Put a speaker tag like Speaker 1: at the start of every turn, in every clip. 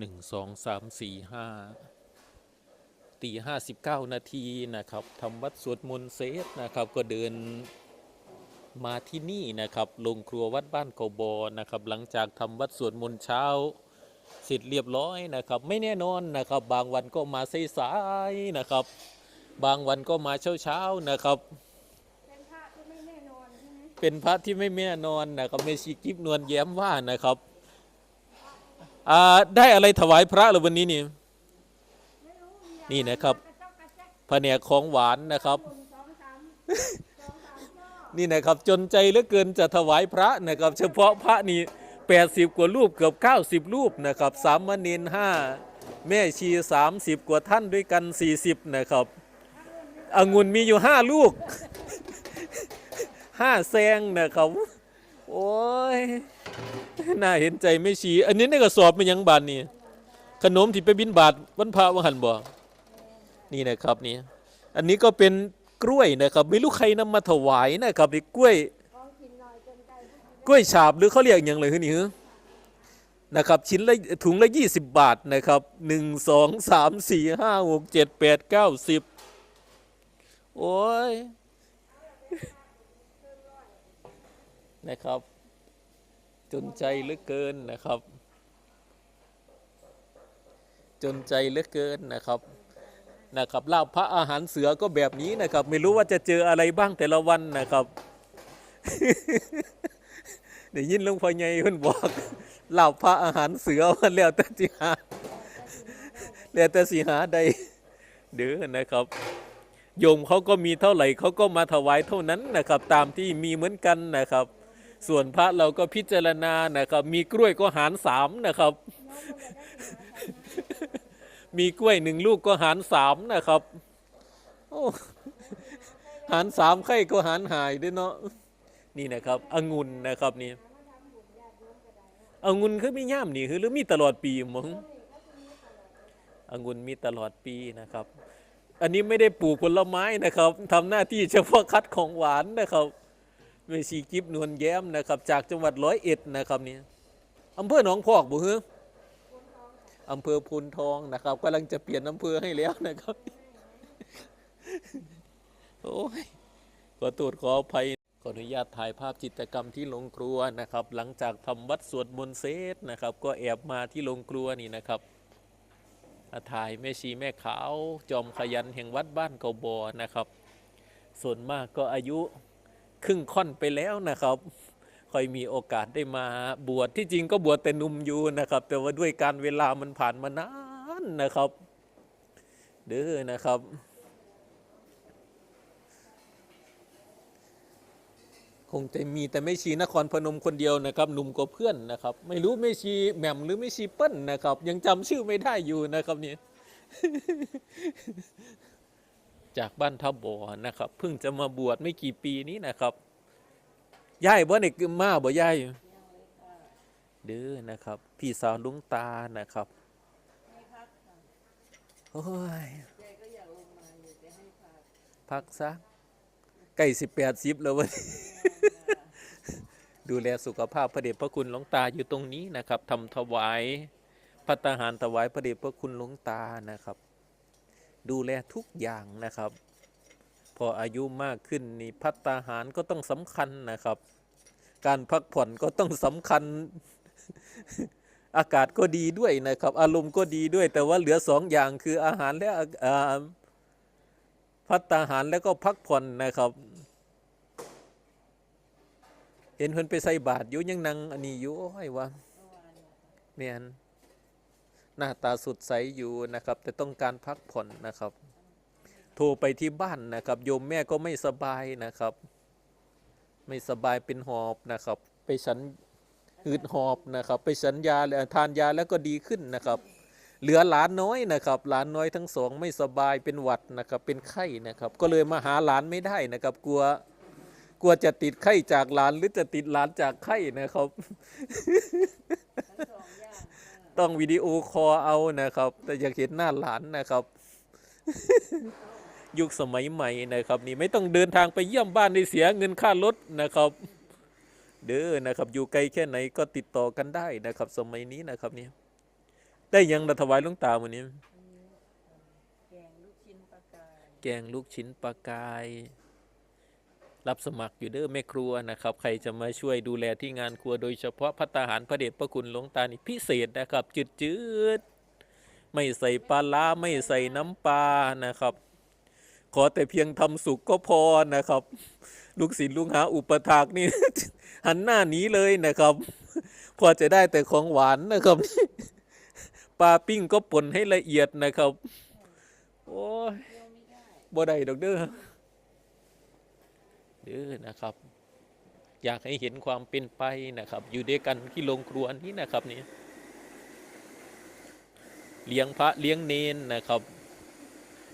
Speaker 1: หนึ่งสองสามสี่ห้าตีห้าสิบเก้านาทีนะครับทำวัดสวดมนต์เซตนะครับก็เดินมาที่นี่นะครับลงครัววัดบ้านเกาบอนะครับหลังจากทำวัดสวดมนต์เช้าเสร็จเรียบร้อยนะครับ ไม่แน่นอนนะครับ บางวันก็มาสายๆนะครับ บางวันก็มาเช้าๆนะครับ
Speaker 2: เป็นพระที่ไม่แน่นอนใช่ไหม
Speaker 1: เป็นพระที่ไม่แน่นอนนะครับเมชีกิฟนวลแย้มว่านะครับอ่า ได้อะไรถวายพระเหรือวันนี้นี่
Speaker 2: ไม่รู้มีอะไร
Speaker 1: นี่นะครับ
Speaker 2: กระจอกกระแจ๊ก
Speaker 1: แผนกของหวานนะครับ
Speaker 2: หนึ่งสองสามสองสามรอบ
Speaker 1: นี่นะครับจนใจเหลือเกินจะถวายพระนะครับ เฉพาะพระนี่80กว่ารูปเกือบ90รูปนะครับสามเณรห้าแม่ชี30กว่าท่านด้วยกัน40นะครับองุ่นมีอยู่5ลูก5แซงนะครับ โอ้ยน่าเห็นใจไม่ชีอันนี้ในกระสอบมันยังบานนี่ขนมที่ไปบินบาทวันพระวันหันบ่นี่นะครับนี่อันนี้ก็เป็นกล้วยนะครับไม่รู้ใครนำมาถวายนะครับไอ้กล้วย
Speaker 2: ก
Speaker 1: ล้วยฉาบหรือเขาเรียกอย่างไรคือนี่ฮะนะครับชิ้นละถุงละยี่สิบบาทนะครับหนึ่งสองสามสี่ห้าหกเจ็ดแปดเก้าสิบโอ้ย นะครับ จนใจเหลือเกินนะครับ จนใจเหลือเกินนะครับนะครับลาบพระอาหารเสือก็แบบนี้นะครับ ไม่รู้ว่าจะเจออะไรบ้างแต่ละวันนะครับได้ยินลงพ่อใหญ่เพิ่นบอกล่าพระอาหารเสือว่าแล้วแต่สิหาแล้วแต่สิหาใดเด้อนะครับ โยมเขาก็มีเท่าไหร่เขาก็มาถวายเท่านั้นนะครับ ตามที่มีเหมือนกันนะครับ ส่วนพระเราก็พิจารณานะครับ มีกล้วยก็หารสามนะครับ มีกล้วยหนึ่งลูกก็หารสามนะครับโอ้หารสามไข่ก็หารหายด้วยเนาะนี่นะครับองุ่นนะครับนี่องุ่นคือมีย่ามนี่คือหรือมีตลอดปีมั้งองุ่นมีตลอดปีนะครับ อันนี้ไม่ได้ปลูกผลไม้นะครับทำหน้าที่เฉพาะคัดของหวานนะครับ เมชีกิฟนวลแย้มนะครับ จากจังหวัดร้อยเอ็ดนะครับนี่อำเภอหนองพอกบุฮืออำเภอพูนทองนะครับกำลังจะเปลี่ยนอำเภอให้แล้วนะครับ โอ้ยขอตรวจขออภัยขออนุญาตถ่ายภาพจิตรกรรมที่โรงครัวนะครับ หลังจากทำวัดสวดมนต์เสร็จนะครับ ก็แอบมาที่โรงครัวนี่นะครับถ่ายแม่ชีแม่ขาว จอมขยันแห่งวัดบ้านเกาบอนะครับ ส่วนมากก็อายุ ครึ่งค่อนไปแล้วนะครับค่อยมีโอกาสได้มาบวชที่จริงก็บวชแต่นุ่มอยู่นะครับ แต่ว่าด้วยการเวลามันผ่านมานานนะครับเด้อนะครับ คงจะมีแต่ไม่ชีนครพนมคนเดียวนะครับ หนุ่มกว่าเพื่อนนะครับ ไม่รู้ไม่ชีแหม่มหรือไม่ชีเปิ้ลนะครับ ยังจำชื่อไม่ได้อยู่นะครับเนี่ย จากบ้านทับบ่อนะครับ เพิ่งจะมาบวชไม่กี่ปีนี้นะครับย่ายบ่เด็กมาบ่ย่ายเด้อนะครับ พี่สาวลุงตานะครับโอ้ยพักซะใกล้สิบแปดสิบแล้ววันดูแลสุขภาพพระเดชพระคุณหลวงตาอยู่ตรงนี้นะครับทำถวายพัตตาหารถวายพระเดชพระคุณหลวงตานะครับ ดูแลทุกอย่างนะครับ พออายุมากขึ้นนี่พัตาหารก็ต้องสำคัญนะครับ การพักผ่อนก็ต้องสำคัญ อากาศก็ดีด้วยนะครับ อารมณ์ก็ดีด้วย แต่ว่าเหลือสองอย่างคืออาหารและพัตาหารแล้วก็พักผ่อนนะครับเห็นเพิ่นไปใส่บาตรอยู่ยังนั่งอันนี้อยู่โอ้ยว่าแม่น หน้าตาสดใสอยู่นะครับ แต่ต้องการพักผ่อนนะครับ โทรไปที่บ้านนะครับ โยมแม่ก็ไม่สบายนะครับ ไม่สบายเป็นหอบนะครับ ไปฉันหืดหอบนะครับ ไปฉันยาทานยาแล้วก็ดีขึ้นนะครับ เหลือหลานน้อยนะครับ หลานน้อยทั้งสองไม่สบายเป็นหวัดนะครับ เป็นไข้นะครับ ก็เลยมาหาหลานไม่ได้นะครับ กลัวกลัวจะติดไข้จากหลานหรือจะติดหลานจากไข้นะครับ ต้องวิดีโอคอลเอานะครับ แต่อยากเห็นหน้าหลานนะครับ ยุคสมัยใหม่นะครับ นี่ไม่ต้องเดินทางไปเยี่ยมบ้านในเสียเงินค่ารถนะครับ เด้อนะครับ อยู่ไกลแค่ไหนก็ติดต่อกันได้นะครับ สมัยนี้นะครับเนี่ยได้หยังระถวายหลวงตาวันนี้
Speaker 3: แกงลูกชิ้นปลากาย
Speaker 1: รับสมัครอยู่เด้อแม่ครัวนะครับ ใครจะมาช่วยดูแลที่งานครัวโดยเฉพาะพัตตาหารพระเดชพระคุณหลวงตานี่พิเศษนะครับ จืดจืดๆไม่ใส่ปลาล้าไม่ใส่น้ำปลานะครับ ขอแต่เพียงทำสุกก็พอนะครับ ลูกศิษย์ลูกหาอุปถากนี่ หันหน้าหนีเลยนะครับ พอจะได้แต่ของหวานนะครับปลาปิ้งก็ป่นให้ละเอียดนะครับ โอ้ย
Speaker 3: เที่ยวไม่ได้
Speaker 1: บ่ได้ดอกเด้อ เด้อนะครับ อยากให้เห็นความเป็นไปนะครับ อยู่ด้วยกันที่โรงครัวนี้นะครับนี่เลี้ยงพระเลี้ยงเนนนะครับ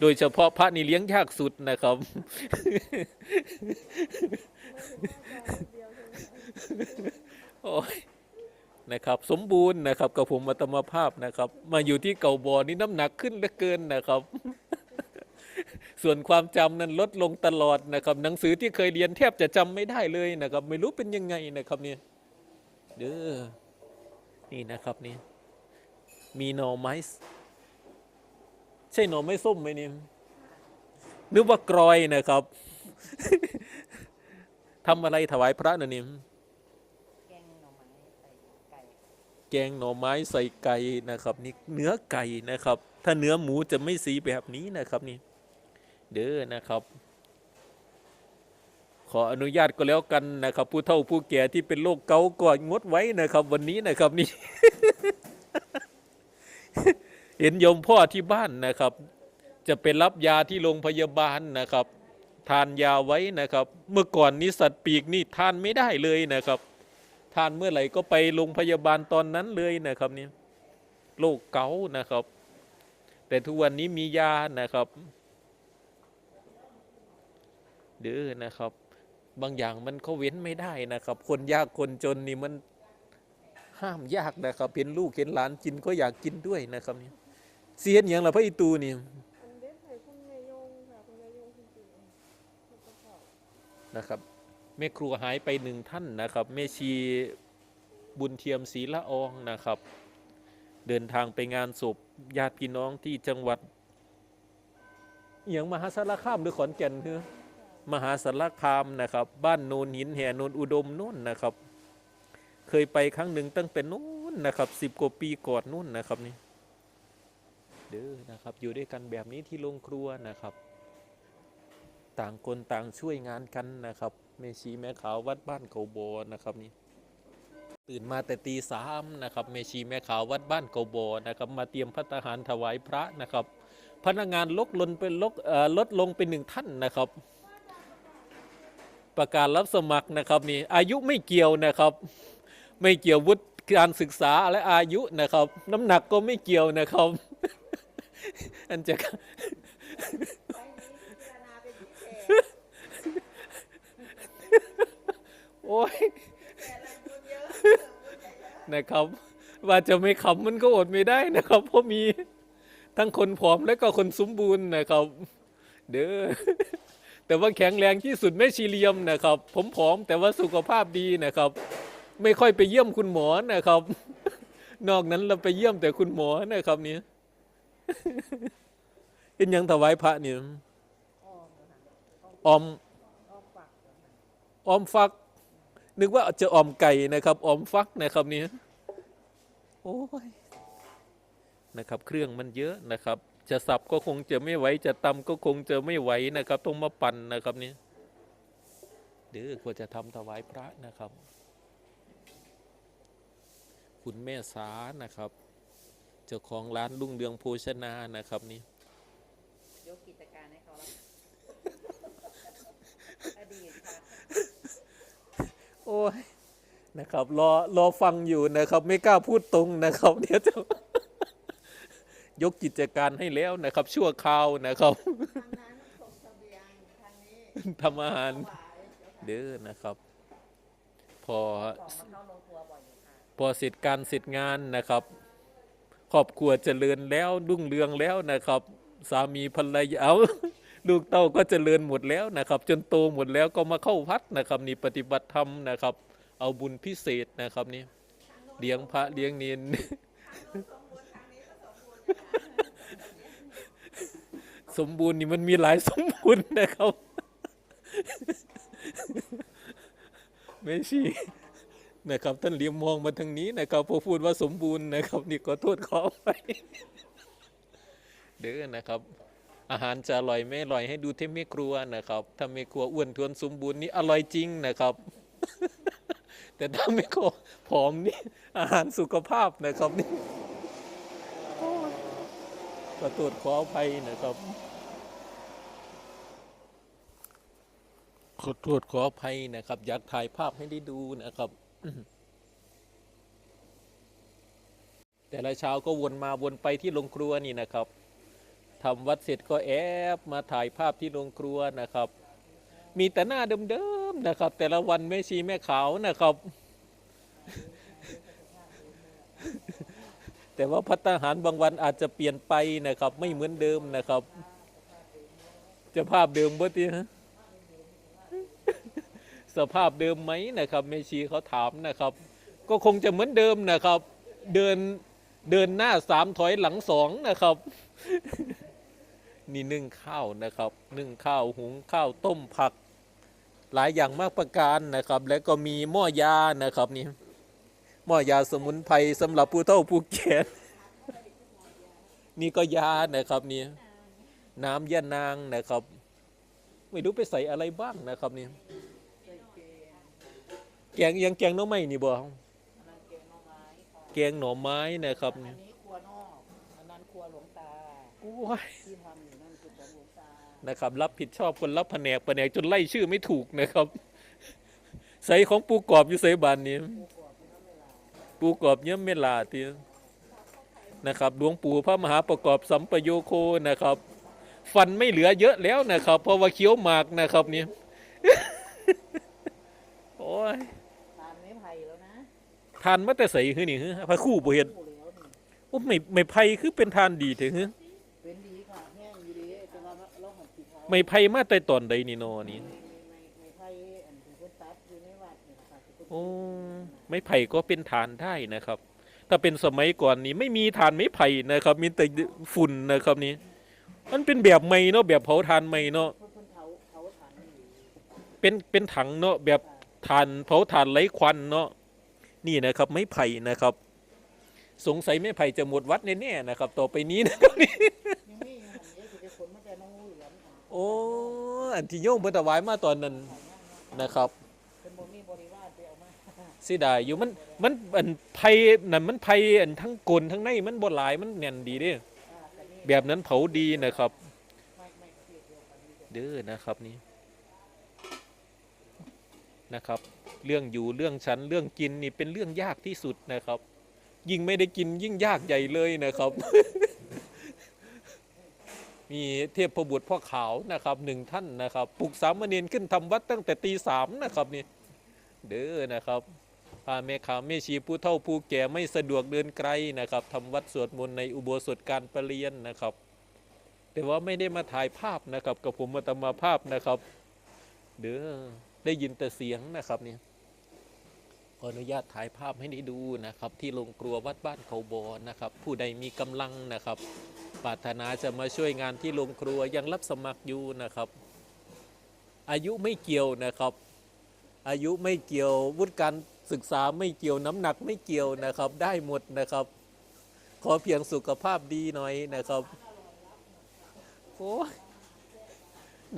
Speaker 1: โดยเฉพาะพระนี่เลี้ยงยากสุดนะครับ โอ้ยนะครับ สมบูรณ์นะครับกับผมอัตมภาพนะครับ มาอยู่ที่เก่าบอนี่น้ำหนักขึ้นเหลือเกินนะครับ ส่วนความจำนั้นลดลงตลอดนะครับ หนังสือที่เคยเรียนแทบจะจำไม่ได้เลยนะครับ ไม่รู้เป็นยังไงนะครับเนี่ยเด้อนี่นะครับนี่มีหน่อไม้ใช่หน่อไม้ส้มไหมนี่นึกว่ากรอยนะครับทำอะไรถวายพระน่ะนี่
Speaker 3: แกงหน่อไม้ใส่ไก่
Speaker 1: นะครับ นี่เนื้อไก่นะครับ ถ้าเนื้อหมูจะไม่สีแบบนี้นะครับนี่ เด้อนะครับ ขออนุญาตก็แล้วกันนะครับ ผู้เฒ่าผู้แก่ที่เป็นโรคเกาต์ก็งดไว้นะครับ วันนี้นะครับนี่ เห็นโยมพ่อที่บ้านนะครับ จะไปรับยาที่โรงพยาบาลนะครับ ทานยาไว้นะครับ เมื่อก่อนนี้สัตว์ปีกนี่ทานไม่ได้เลยนะครับ ทานเมื่อไหร่ก็ไปโรงพยาบาลตอนนั้นเลยนะครับนี่โรคเกาต์นะครับ แต่ทุกวันนี้มียานะครับ เด้อนะครับ บางอย่างมันเขาเว้นไม่ได้นะครับ คนยากคนจนนี่มันห้ามยากนะครับเห็นลูกเห็นหลานกินก็อยากกินด้วยนะครับนี่เสียนอย่างละพระอีตูนี่
Speaker 2: นะครั
Speaker 1: บแม่ครัวหายไปหนึ่งท่านนะครับแม่ชีบุญเทียมศรีละอองนะครับ เดินทางไปงานศพญาติพี่น้องที่จังหวัดอย่างมหาสารคามหรือขอนแก่นคือ มหาสารคามนะครับ บ้านโนนหินแห่โนนอุดมนู่นนะครับ เคยไปครั้งหนึ่งตั้งแต่นู้นนะครับสิบกว่าปีก่อนนู่นนะครับนี่เด้อนะครับ อยู่ด้วยกันแบบนี้ที่โรงครัวนะครับ ต่างคนต่างช่วยงานกันนะครับแม่ชีแม่ขาววัดบ้านเขาโบอนะครับนี่ตื่นมาแต่ตีสามนะครับแม่ชีแม่ขาววัดบ้านเขาโบอนะครับ มาเตรียมพัตตาหารถวายพระนะครับ พนักงานลดลนเป็นลดเอ่อลดลงเป็นหนึ่งท่านนะครับ ประกาศรับสมัครนะครับนี่อายุไม่เกี่ยวนะครับ ไม่เกี่ยววุฒิการศึกษาและอายุนะครับ น้ำหนักก็ไม่เกี่ยวนะครับ อันจะ
Speaker 3: ก็
Speaker 1: โอ้ยนะครับ ว่าจะไม่ขำมันก็อดไม่ได้นะครับ เพราะมีทั้งคนผอมและก็คนสมบูรณ์นะครับ เด้อ แต่ว่าแข็งแรงที่สุดไม่ชีเลียมนะครับ ผมผอมแต่ว่าสุขภาพดีนะครับ ไม่ค่อยไปเยี่ยมคุณหมอนะครับ นอกนั้นเราไปเยี่ยมแต่คุณหมอนะครับเนี่ยเป็นยังถวายพระเนี่ย
Speaker 3: ออม
Speaker 1: ออม
Speaker 3: อ้อมฝักนะคะ
Speaker 1: ออมฟัก นึกว่าจะออมไก่นะครับออมฟักนะครับเนี่ยโอ้ยนะครับ เครื่องมันเยอะนะครับ จะสับก็คงจะไม่ไหวจะตำก็คงจะไม่ไหวนะครับ ต้องมาปั่นนะครับเนี่ยเด้อกว่าจะทำถวายพระนะครับ คุณแม่สานะครับ เจ้าของร้านรุ่งเรืองโภชนานะครับนี่
Speaker 3: ยกกิจการให้เขาแล้วอดีตค่ะ
Speaker 1: โอ้ยนะครับรอรอฟังอยู่นะครับ ไม่กล้าพูดตรงนะครับ เดี๋ยวจะ ยกกิจการให้แล้วนะครับ ชั่วคราวนะครับ
Speaker 3: ทางนั้นส่งเสบียงทางนี้
Speaker 1: ทำอาหาร
Speaker 3: ถวายเจ้าค่ะ
Speaker 1: เด้อนะครับ พอ
Speaker 3: ของมาเข้าโรงครัวบ่อยอยู่ค่ะ
Speaker 1: พอเสร็จการเสร็จงานนะครับครอบครัวเจริญแล้วรุ่งเรืองแล้วนะครับ สามีภรรยาเอา ลูกเต้าก็เจริญหมดแล้วนะครับ จนโตหมดแล้วก็มาเข้าพัดนะครับ นี่ปฏิบัติธรรมนะครับ เอาบุญพิเศษนะครับนี่เลี้ยงพระเลี้ยงเนน
Speaker 3: สมบูรณ์ทางนี้
Speaker 1: สมบูรณ์นี่มันมีหลายสมบูรณ์นะครับไม่ชีนะครับท่านเลี้ยมมองมาทางนี้นะครับพอพูดว่าสมบูรณ์นะครับ นี่ขอโทษขอไปเด้อนะครับ อาหารจะอร่อยไม่อร่อยให้ดูที่แม่ครัวนะครับ ถ้าแม่ครัวอ้วนทวนสมบูรณ์นี่อร่อยจริงนะครับ แต่ถ้าแม่ครัวผอมนี่อาหารสุขภาพนะครับนี่ ขอโทษขออภัยนะครับขอโทษขออภัยนะครับ อยากถ่ายภาพให้ได้ดูนะครับ แต่ละเช้าก็วนมาวนไปที่โรงครัวนี่นะครับทำวัดเสร็จก็แอบมาถ่ายภาพที่โรงครัวนะครับ มีแต่หน้าเดิมๆนะครับ แต่ละวันแม่ชีแม่ขาวนะครับ แต่ว่าพัฒหารบางวันอาจจะเปลี่ยนไปนะครับ ไม่เหมือนเดิมนะครับ จะภาพเดิมบ่ทีฮะสภาพเดิมไหมนะครับแม่ชีเขาถามนะครับ ก็คงจะเหมือนเดิมนะครับ เดินเดินหน้าสามถอยหลังสองนะครับ นี่นึ่งข้าวนะครับ นึ่งข้าวหุงข้าวต้มผัก หลายอย่างมากประการนะครับ แล้วก็มีหม้อยานะครับนี่ หม้อยาสมุนไพรสำหรับผู้เฒ่าผู้แก่นี่ก็ยานะครับนี่น้ำยานางนะครับ ไม่รู้ไปใส่อะไรบ้างนะครับนี่แกงยังแกงหน่อไม้นี่บ่
Speaker 3: อันนั้นแกงหน่อไม้ค่ะ
Speaker 1: แกงหน่อไม้นะครับ
Speaker 3: นี่นะ
Speaker 1: ครับ รับผิดชอบคนรับแผนกแผนกจนไล่ชื่อไม่ถูกนะครับ ใส่ของปูกรอบอยู่ใส่บานนี้ ปูกรอบเยี่ยมเมลาทีนะครับหลวงปู่พระมหาประกอบสัมปโยโคนะครับ ฟันไม่เหลือเยอะแล้วนะครับ เพราะว่าเคี้ยวหมากนะครับนี่โอ้ย
Speaker 3: ทานไม้ไผ่แล้วนะ
Speaker 1: ทานมาแต่ใส่คือนี่ฮะพระครู่บ่เห็น
Speaker 3: ผู้แล้วนี่
Speaker 1: โอ้ไม่ไม่ไผ่คือเป็นทานดีเถอะฮะ
Speaker 3: เป็นดีค่ะแห้งอยู่ดีแต่ว่าเราหัดสีเขา
Speaker 1: ไม่ไพ่มาแต่ตอนใดนี่นอนี่
Speaker 3: ไม่ไม่ไม่ไผ่อันที่เพิ่นตัดอยู่ในวัดนี่ค่ะที่เพิ่น
Speaker 1: โอ้ ไม่ไผ่ก็เป็นฐานได้นะครับ ถ้าเป็นสมัยก่อนนี้ไม่มีฐานไม้ไผ่นะครับ มีแต่ฝุ่นนะครับนี่มันเป็นแบบไม่เนาะแบบเผาถ่านไม่เนาะ
Speaker 3: เป็
Speaker 1: นเป็นถังเนาะแบบถ่านเผาถ่านไร้ควันเนาะนี่นะครับ ไม้ไผ่นะครับ สงสัยไม้ไผ่จะหมดวัดแน่ๆนะครับ ต่อไปนี้นะครับนี่โอ้อันที่โยงเพิ่นถวายมาตอนนั้นนะครับ
Speaker 3: เสี
Speaker 1: ยดายอยู่มันมันอันไผ่นั่นมันไผ่อันทั้งกลทั้งในมันบ่หลายมันแน่นดีเด้
Speaker 3: แต่นี่
Speaker 1: แบบนั้นเผาดีนะครับ
Speaker 3: เด้
Speaker 1: อนะครับนี่นะครับ เรื่องอยู่เรื่องฉันเรื่องกินนี่เป็นเรื่องยากที่สุดนะครับ ยิ่งไม่ได้กินยิ่งยากใหญ่เลยนะครับ มีเทพบุตรพ่อขาวนะครับหนึ่งท่านนะครับปลุกสามเณรขึ้นทำวัดตั้งแต่ตีสามนะครับนี่เด้อนะครับ พาแม่ขาวแม่ชีผู้เฒ่าผู้แก่ไม่สะดวกเดินไกลนะครับทำวัดสวดมนต์ในอุโบสถการประเรียนนะครับ แต่ว่าไม่ได้มาถ่ายภาพนะครับกับผมมาตมาภาพนะครับ เด้อได้ยินแต่เสียงนะครับเนี่ยขออนุญาตถ่ายภาพให้ได้ดูนะครับ ที่โรงครัววัดบ้านเขาบอนะครับ ผู้ใดมีกำลังนะครับปรารถนาจะมาช่วยงานที่โรงครัวยังรับสมัครอยู่นะครับ อายุไม่เกี่ยวนะครับ อายุไม่เกี่ยววุฒิการ ศึกษาไม่เกี่ยวน้ำหนักไม่เกี่ยวนะครับ ได้หมดนะครับ ขอเพียงสุขภาพดีหน่อยนะครับโอ้ย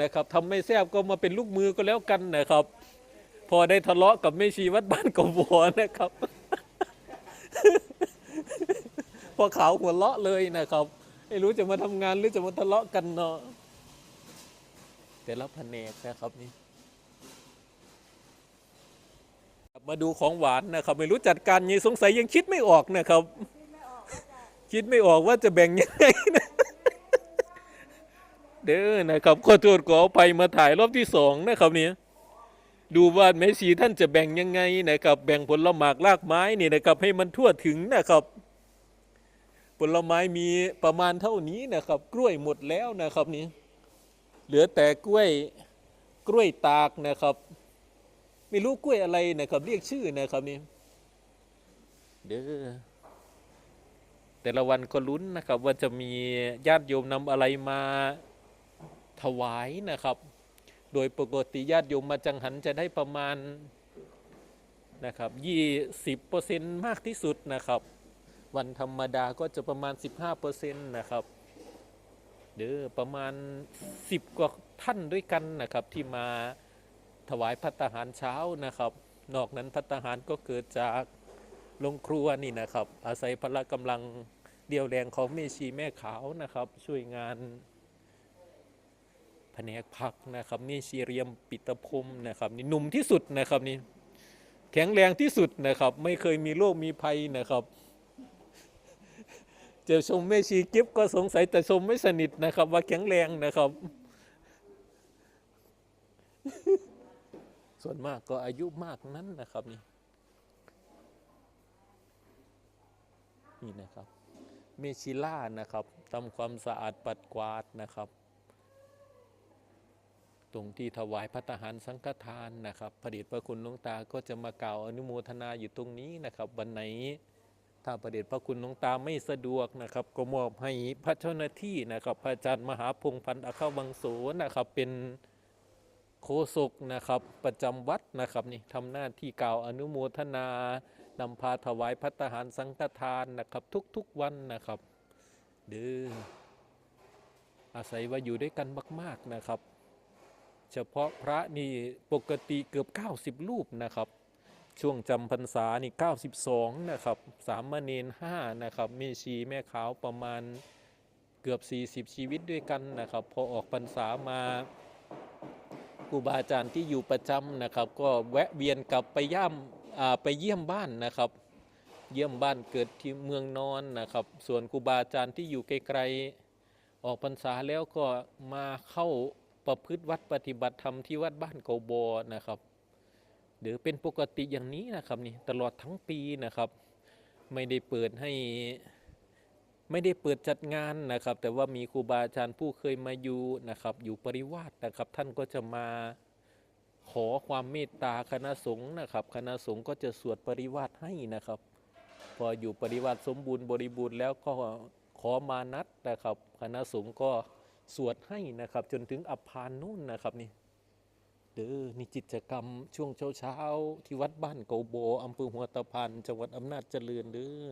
Speaker 1: นะครับทำไม่แซบก็มาเป็นลูกมือก็แล้วกันนะครับ พอได้ทะเลาะกับแม่ชีวัดบ้านกบัวนะครับ พอขาวหัวเลาะเลยนะครับ ไม่รู้จะมาทำงานหรือจะมาทะเลาะกันเนาะแต่ละแผนกนะครับนี่ มาดูของหวานนะครับ ไม่รู้จัดการยังสงสัยยังคิดไม่ออกนะครับ คิดไม่ออกว่าจะแบ่งยังไงนะเด้อนะครับขอโทษขออภัยมาถ่ายรอบที่สองนะครับเนี่ยดูว่าแม่ชีท่านจะแบ่งยังไงนะครับ แบ่งผลหมากรากไม้นี่นะครับ ให้มันทั่วถึงนะครับ ผลไม้มีประมาณเท่านี้นะครับ กล้วยหมดแล้วนะครับนี่เหลือแต่กล้วยกล้วยตากนะครับ ไม่รู้กล้วยอะไรนะครับ เรียกชื่อนะครับนี่เด้อแต่ละวันก็ลุ้นนะครับ ว่าจะมีญาติโยมนำอะไรมาถวายนะครับ โดยปกติญาติโยมมาจังหันจะได้ประมาณนะครับ20%มากที่สุดนะครับ วันธรรมดาก็จะประมาณ 15%นะครับเด้อประมาณ 10 กว่าท่านด้วยกันนะครับที่มา ถวายพัตตาหารเช้านะครับ นอกนั้นพัตตาหารก็เกิดจากโรงครัวนี่นะครับ อาศัยพละกำลังเดียวแรงของแม่ชีแม่ขาวนะครับ ช่วยงานแผนกผักนะครับ นี่ชีเรียมปิตพรมนะครับ นี่หนุ่มที่สุดนะครับนี่แข็งแรงที่สุดนะครับ ไม่เคยมีโรคมีภัยนะครับเจอชมแม่ชีกิฟก็สงสัยแต่ชมไม่สนิทนะครับ ว่าแข็งแรงนะครับ ส่วนมากก็อายุมากนั้นนะครับนี่นี่นะครับเมชิล่านะครับทำความสะอาดปัดกวาดนะครับ ตรงที่ถวายพระทหารสังฆทานนะครับพระเดชพระคุณหลวงตาก็จะมากล่าวอนุโมทนาอยู่ตรงนี้นะครับวันไหนถ้าพระเดชพระคุณหลวงตาไม่สะดวกนะครับ ก็มอบให้พระเจ้าหน้าที่นะครับ พระอาจารย์มหาพงพันธ์อาคาวังโสนะครับเป็น โฆษกนะครับประจำวัดนะครับนี่ทำหน้าที่กล่าวอนุโมทนานำพาถวายพัตหารสังฆทานนะครับ ทุกๆวันนะครับเด้ออาศัยว่าอยู่ด้วยกันมาก ๆนะครับ เฉพาะพระนี่ปกติเกือบ 90 รูปนะครับ ช่วงจำพรรษานี่ 92 นะครับสามเณร5นะครับแม่ชีแม่ขาวประมาณเกือบ 40 ชีวิตด้วยกันนะครับ พอออกพรรษามา ครูบาอาจารย์ที่อยู่ประจำนะครับ ก็แวะเวียนกลับไปย่ำไปเยี่ยมบ้านนะครับ เยี่ยมบ้านเกิดที่เมืองนอนนะครับ ส่วนครูบาอาจารย์ที่อยู่ไกลๆออกพรรษาแล้วก็มาเข้าประพฤติวัดปฏิบัติธรรมที่วัดบ้านเกาบอนะครับหรือเป็นปกติอย่างนี้นะครับนี่ตลอดทั้งปีนะครับ ไม่ได้เปิดให้ ไม่ได้เปิดจัดงานนะครับ แต่ว่ามีครูบาอาจารย์ผู้เคยมาอยู่นะครับ อยู่ปริวาสนะครับ ท่านก็จะมาขอความเมตตาคณะสงฆ์นะครับ คณะสงฆ์ก็จะสวดปริวาสให้นะครับ พออยู่ปริวาสสมบูรณ์บริบูรณ์แล้วก็ขอมานัดนะครับ คณะสงฆ์ก็สวดให้นะครับ จนถึงอัพานนู่นนะครับนี่เด้อนี่กิจกรรมช่วงเช้าๆที่วัดบ้านเกาโบอำเภอหัวตะพานจังหวัดอำนาจเจริญเด้อ